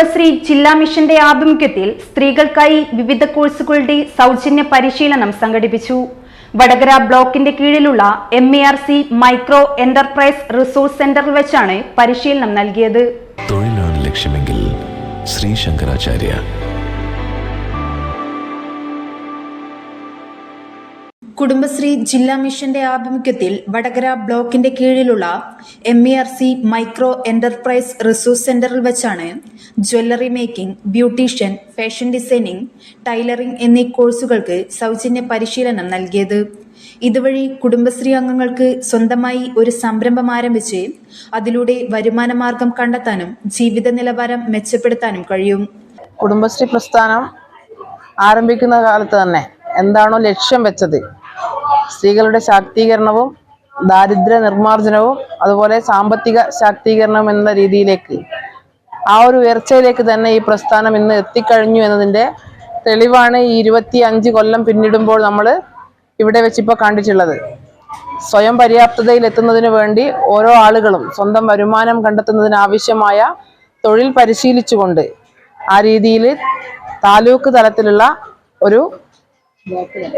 കുടുംബശ്രീ ജില്ലാ മിഷന്റെ ആഭിമുഖ്യത്തിൽ സ്ത്രീകൾക്കായി വിവിധ കോഴ്സുകളുടെ സൗജന്യ പരിശീലനം സംഘടിപ്പിച്ചു. വടകര ബ്ലോക്കിന്റെ കീഴിലുള്ള M A R C micro enterprise resource സെന്ററിൽ വെച്ചാണ് പരിശീലനം നൽകിയത്. തൊഴിലാണ് ലക്ഷ്യമെങ്കിൽ ശ്രീ ശങ്കരാചാര്യ കുടുംബശ്രീ ജില്ലാ മിഷന്റെ ആഭിമുഖ്യത്തിൽ വടകര ബ്ലോക്കിന്റെ കീഴിലുള്ള M E R C micro enterprise resource സെന്ററിൽ വെച്ചാണ് jewellery making beautician fashion designing tailoring എന്നീ കോഴ്സുകൾക്ക് സൗജന്യ പരിശീലനം നൽകിയത്. ഇതുവഴി കുടുംബശ്രീ അംഗങ്ങൾക്ക് സ്വന്തമായി ഒരു സംരംഭം ആരംഭിച്ച് അതിലൂടെ വരുമാനമാർഗം കണ്ടെത്താനും ജീവിത നിലവാരം മെച്ചപ്പെടുത്താനും കഴിയും. കുടുംബശ്രീ പ്രസ്ഥാനം ആരംഭിക്കുന്ന കാലത്ത് തന്നെ എന്താണോ ലക്ഷ്യം വെച്ചത് സ്ത്രീകളുടെ ശാക്തീകരണവും ദാരിദ്ര്യ നിർമ്മാർജനവും അതുപോലെ സാമ്പത്തിക ശാക്തീകരണം എന്ന രീതിയിലേക്ക് ആ ഒരു ഉയർച്ചയിലേക്ക് തന്നെ ഈ പ്രസ്ഥാനം ഇന്ന് എത്തിക്കഴിഞ്ഞു എന്നതിന്റെ തെളിവാണ് ഈ ഇരുപത്തി അഞ്ച് കൊല്ലം പിന്നിടുമ്പോൾ നമ്മൾ ഇവിടെ വെച്ചിപ്പോൾ കണ്ടിട്ടുള്ളത്. സ്വയം പര്യാപ്തതയിൽ എത്തുന്നതിന് വേണ്ടി ഓരോ ആളുകളും സ്വന്തം വരുമാനം കണ്ടെത്തുന്നതിന് ആവശ്യമായ തൊഴിൽ പരിശീലിച്ചുകൊണ്ട് ആ രീതിയിൽ താലൂക്ക് തലത്തിലുള്ള ഒരു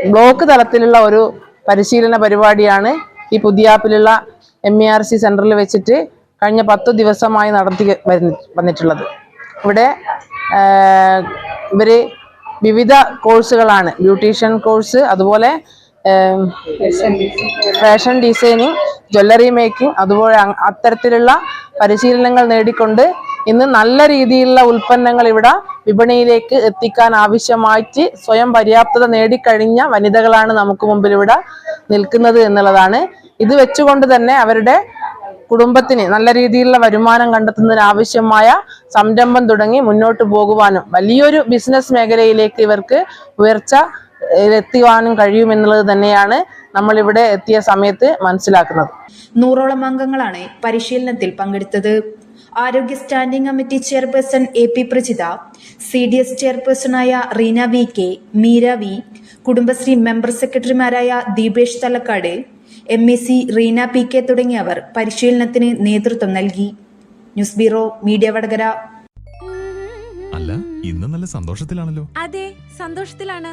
ബ്ലോക്ക് തലത്തിലുള്ള ഒരു പരിശീലന പരിപാടിയാണ് ഈ പുതിയാപ്പിലുള്ള എം ഇ ആർ സി സെന്ററിൽ വെച്ചിട്ട് കഴിഞ്ഞ പത്ത് ദിവസമായി നടത്തി വന്നിട്ടുള്ളത്. ഇവിടെ ഇവർ വിവിധ കോഴ്സുകളാണ്. ബ്യൂട്ടീഷ്യൻ കോഴ്സ് അതുപോലെ ഫാഷൻ ഡിസൈനിങ് ജ്വല്ലറി മേക്കിംഗ് അതുപോലെ അത്തരത്തിലുള്ള പരിശീലനങ്ങൾ നേടിക്കൊണ്ട് ഇന്ന് നല്ല രീതിയിലുള്ള ഉൽപ്പന്നങ്ങൾ ഇവിടെ വിപണിയിലേക്ക് എത്തിക്കാൻ ആവശ്യമായിട്ട് സ്വയം പര്യാപ്തത നേടിക്കഴിഞ്ഞ വനിതകളാണ് നമുക്ക് മുമ്പിൽ ഇവിടെ നിൽക്കുന്നത് എന്നുള്ളതാണ്. ഇത് വെച്ചുകൊണ്ട് തന്നെ അവരുടെ കുടുംബത്തിന് നല്ല രീതിയിലുള്ള വരുമാനം കണ്ടെത്തുന്നതിന് ആവശ്യമായ സംരംഭം തുടങ്ങി മുന്നോട്ട് പോകുവാനും വലിയൊരു ബിസിനസ് മേഖലയിലേക്ക് ഇവർക്ക് ഉയർച്ച എത്തിവാനും കഴിയുമെന്നുള്ളത് തന്നെയാണ് നമ്മൾ ഇവിടെ എത്തിയ സമയത്ത് മനസ്സിലാക്കുന്നത്. നൂറോളം അംഗങ്ങളാണ് പരിശീലനത്തിൽ പങ്കെടുത്തത്. ആരോഗ്യ standing committee chairperson A P Prajitha C D S ചെയർപേഴ്സണായ Reena V K Meera V Kudumbashree member സെക്രട്ടറിമാരായ Deepesh Thalakkad M A C Reena P K തുടങ്ങിയവർ പരിശീലനത്തിന് നേതൃത്വം നൽകി. News bureau media Vadakara. അല്ല ഇന്ന് നല്ല സന്തോഷത്തിലാണല്ലോ. അതെ സന്തോഷത്തിലാണ്.